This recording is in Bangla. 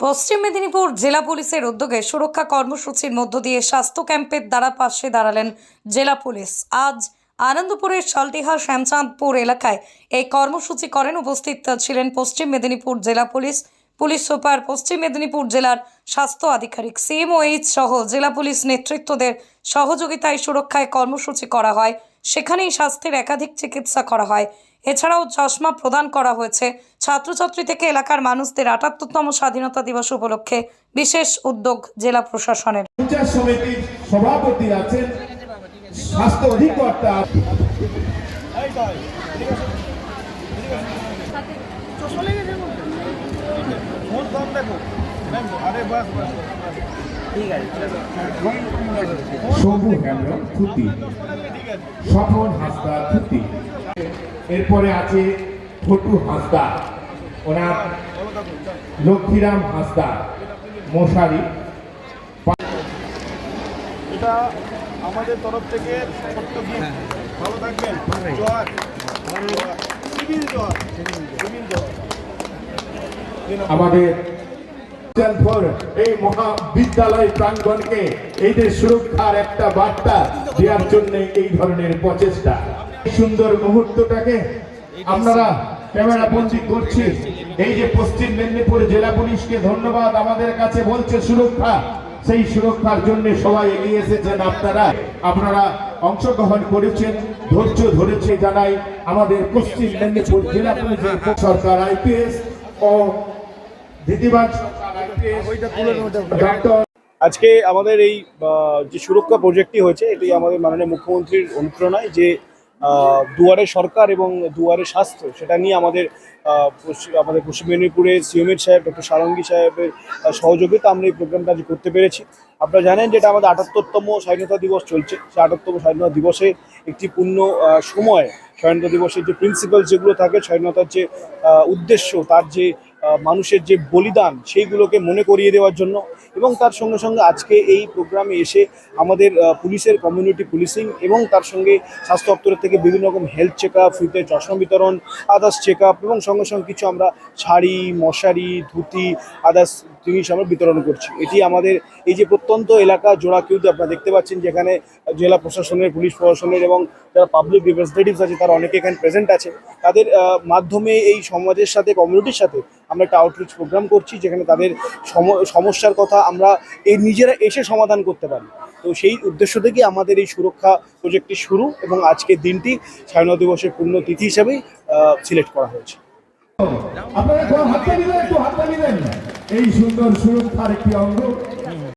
পশ্চিম মেদিনীপুর জেলা পুলিশের উদ্যোগে সুরক্ষা কর্মসূচির মধ্য দিয়ে স্বাস্থ্য ক্যাম্পের দ্বারা পাশে দাঁড়ালেন জেলা পুলিশ। আজ আনন্দপুরের সালটিহা শ্যামচাঁদপুর এলাকায় এই কর্মসূচি করেন উপস্থিত ছিলেন পশ্চিম মেদিনীপুর জেলা পুলিশ পুলিশ সুপার পশ্চিম মেদিনীপুর জেলার স্বাস্থ্য আধিকারিক সিএমওএইচ সহ জেলা পুলিশ নেতৃত্বদের সহযোগিতায় সুরক্ষায় কর্মসূচি করা হয়। সেখানেই স্বাস্থ্যের একাধিক চিকিৎসা করা হয়। এছাড়াও চশমা প্রদান করা হয়েছে। ছাত্রছাত্রী থেকে এলাকার মানুষদের আটাত্তরতম স্বাধীনতা দিবস উপলক্ষে বিশেষ উদ্যোগ জেলা প্রশাসনের। সমিতির সভাপতি আছেন স্বাস্থ্য অধিকর্তা। ফোন কম দেখো। আরে বাস বাস শম্ভু হেমব্রম থুতি ঠিক আছে। স্বপন হাসদা থুতি এরপরে আছে ফটু হাসদা। ওনার লক্ষ্মীরাম হাসদা মশারি। এটা আমাদের তরফ থেকে। ভালো থাকবেন। জোয়ার। সিভিল জোয়ার। সিভিল জোয়ার। আমাদের এই মহাবিদ্যালয় এইদের সুরক্ষার একটা বার্তা দেওয়ার জন্য এই ধরনের প্রচেষ্টা। সুন্দর মুহূর্তটাকে আপনারা ক্যামেরা করছি। এই যে পশ্চিম মেদিনীপুর জেলা পুলিশকে ধন্যবাদ আমাদের কাছে বলছে সুরক্ষা। সেই সুরক্ষার জন্য সবাই এগিয়ে এসেছেন আপনারা। আপনারা অংশগ্রহণ করেছেন, ধৈর্য ধরেছে জানাই আমাদের পশ্চিম মেদিনীপুর জেলা পুলিশের সরকার আইপিএস। আজকে আমাদের এই যে সুরক্ষা প্রজেক্টটি হয়েছে এটি আমাদের মাননীয় মুখ্যমন্ত্রীর অনুপ্রেরণায় যে দুয়ারে সরকার এবং দুয়ারে স্বাস্থ্য সেটা নিয়ে আমাদের আমাদের পশ্চিম মেদিনীপুরে সিএমএর সাহেব, ডক্টর সারঙ্গী সাহেবের সহযোগিতা আমরা এই প্রোগ্রামটা আজ করতে পেরেছি। আপনারা জানেন যেটা আমাদের আটাত্তরতম স্বাধীনতা দিবস চলছে, সেই আটাত্তম স্বাধীনতা দিবসে একটি পূর্ণ সময় স্বাধীনতা দিবসের যে প্রিন্সিপাল যেগুলো থাকে, স্বাধীনতার যে উদ্দেশ্য, তার যে মানুষের যে বলিদান সেইগুলোকে মনে করিয়ে দেওয়ার জন্য এবং তার সঙ্গে সঙ্গে আজকে এই প্রোগ্রামে এসে আমাদের পুলিশের কমিউনিটি পুলিশিং এবং তার সঙ্গে স্বাস্থ্য দপ্তরের থেকে বিভিন্ন রকম হেলথ চেক আপ ফ্রিতে চশমা বিতরণ আদার্স চেক আপ এবং সঙ্গে সঙ্গে কিছু আমরা শাড়ি, মশারি, ধুতি আদার্স জিনিস আমরা বিতরণ করছি। এটি আমাদের এই যে প্রত্যন্ত এলাকা জোড়াকিউতে আপনারা দেখতে পাচ্ছেন যেখানে জেলা প্রশাসনের, পুলিশ প্রশাসনের এবং যারা পাবলিক রিপ্রেজেন্টেটিভস আছে তারা অনেকে এখানে প্রেজেন্ট আছে। তাদের মাধ্যমে এই সমাজের সাথে কমিউনিটির সাথে আমরা একটা আউটরিচ প্রোগ্রাম করছি যেখানে তাদের সম- সমস্যার কথা আমরা এই নিজেরা এসে সমাধান করতে পারি। তো সেই উদ্দেশ্য থেকে আমাদের এই সুরক্ষা প্রজেক্টটি শুরু এবং আজকের দিনটি স্বাধীনতা দিবসের পূর্ণ তিথি হিসেবেই সিলেক্ট করা হয়েছে। আপনারা একটু এই সুন্দর সুরক্ষার একটি অঙ্গ।